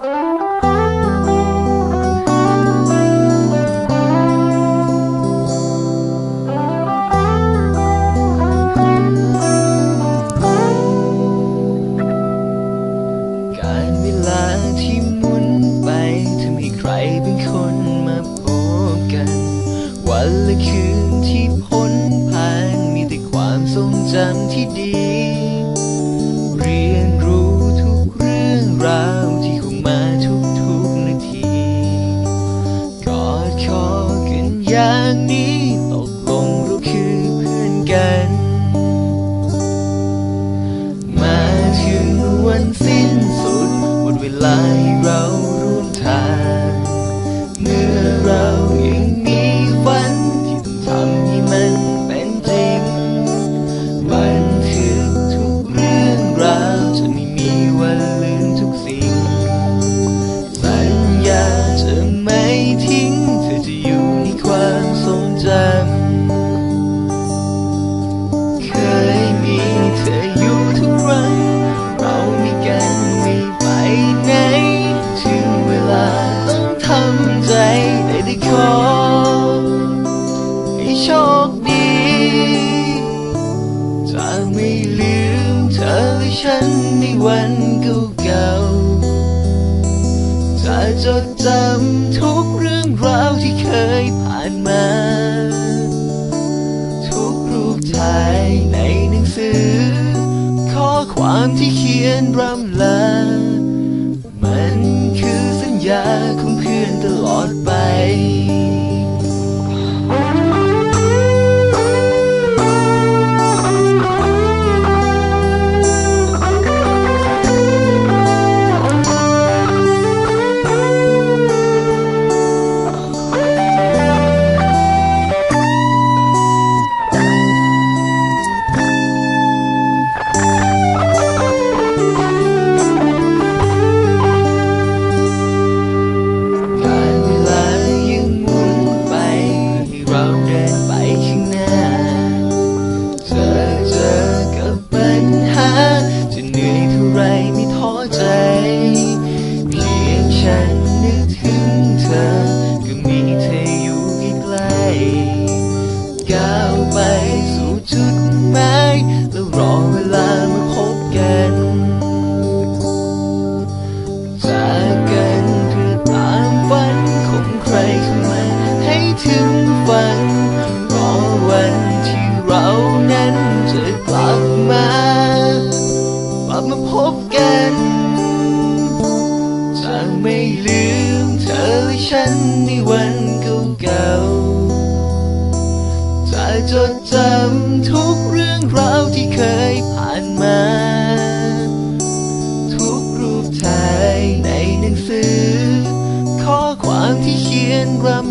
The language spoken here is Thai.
การเวลาที่หมุนไปทำให้ใครเป็นคนมาพบกัน วันและคืนที่พ้นผ่านมีแต่ความทรงจำที่ดี มีเธอยู่ทุกครั้งเรามีกันไม่ไปไหนถึงเวลาต้องทำใจได้ได้ขอให้โชคดีจะไม่ลืมเธอและฉันในวันเก่าๆจะจดจำทุก ความที่เขียนรำลา มันคือสัญญาของ ไปข้างหน้า ไม่ลืมเธอและฉันในวันเก่าๆจะจดจำทุกเรื่องราวที่เคยผ่านมา ทุกรูปถ่ายในหนังสือ ข้อความที่เขียนรำ